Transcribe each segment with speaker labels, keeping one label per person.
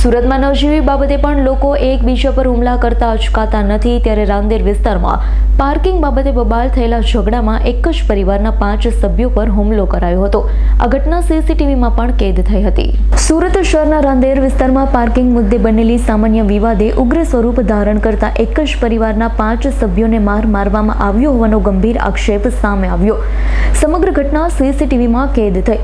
Speaker 1: સુરતમાં નવજીવી બાબતે પણ લોકો એકબીજા પર હુમલા કરતા અચકાતા નથી. ત્યારે રાંદેર વિસ્તારમાં પાર્કિંગ બાબતે બબાલ થયેલા ઝઘડામાં એક જ પરિવારના પાંચ સભ્યો પર હુમલો કરાયો હતો. આ ઘટના સીસીટીવીમાં પણ કેદ થઈ હતી. સુરત શહેરના રાંદેર વિસ્તારમાં પાર્કિંગ મુદ્દે બનેલી સામાન્ય વિવાદે ઉગ્ર સ્વરૂપ ધારણ કરતા એક જ પરિવારના પાંચ સભ્યોને માર મારવામાં આવ્યો હોવાનો ગંભીર આક્ષેપ સામે આવ્યો. સમગ્ર ઘટના સીસીટીવીમાં કેદ થઈ.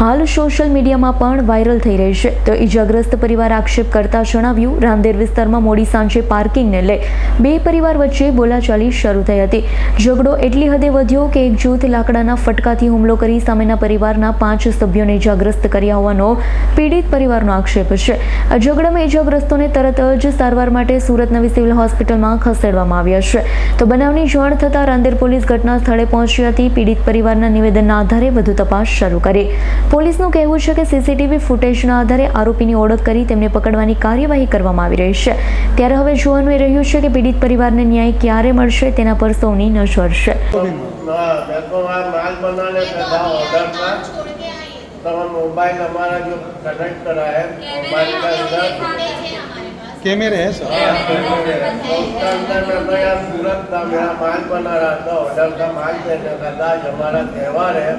Speaker 1: હાલ સોશિયલ મીડિયામાં પણ વાયરલ થઈ રહી છે. તો ઈજાગ્રસ્ત પરિવાર આક્ષેપ કરતા જણાવ્યું રાંદેર વિસ્તારમાં મોડી સાંજે પાર્કિંગને લઈ બે પરિવાર વચ્ચે બોલાચાલી શરૂ થઈ હતી. ઝઘડો એટલી હદે વધ્યો કે એક જૂથ લાકડાના ફટકાથી હુમલો કરી સામેના પરિવારના પાંચ સભ્યોને ઇજાગ્રસ્ત કર્યા હોવાનો પીડિત પરિવારનો આક્ષેપ છે. આ ઝઘડામાં ઈજાગ્રસ્તોને તરત જ સારવાર માટે સુરત નવી સિવિલ હોસ્પિટલમાં ખસેડવામાં આવ્યા છે. તો બનાવની જાણ થતાં રાંદેર પોલીસ ઘટના સ્થળે પહોંચી હતી પીડિત પરિવારના નિવેદનના આધારે વધુ તપાસ શરૂ કરી. પોલીસનું કહેવું છે કે સીસીટીવી ફૂટેજના આધારે આરોપીની ઓળખ કરી તેમને પકડવાની કાર્યવાહી કરવામાં આવી રહી છે. ત્યારે હવે જોવાનું એ રહ્યું છે કે પીડિત પરિવારને ન્યાય ક્યારે મળશે તેના પર સૌની નજર છે.
Speaker 2: તમારા મેં તો આ માલ બનાने पे
Speaker 3: कैमरे हैं सर
Speaker 2: तो उसका अंदर मैं मैं यहाँ सूरत था मेरा माल बना रहा था ऑर्डर का माल देने का था आज हमारा त्यौहार है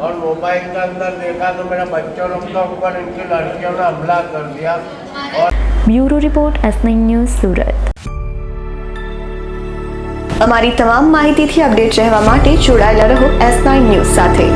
Speaker 2: और मोबाइल का अंदर देखा तो मेरा बच्चों लोग का ऊपर इनकी लड़कियों ने हमला कर दिया और
Speaker 1: bureau report S news Surat
Speaker 4: અમારી તમામ માહિતીથી અપડેટ રહેવા માટે જોડાયેલા રહો એસ નાઇન ન્યૂઝ સાથે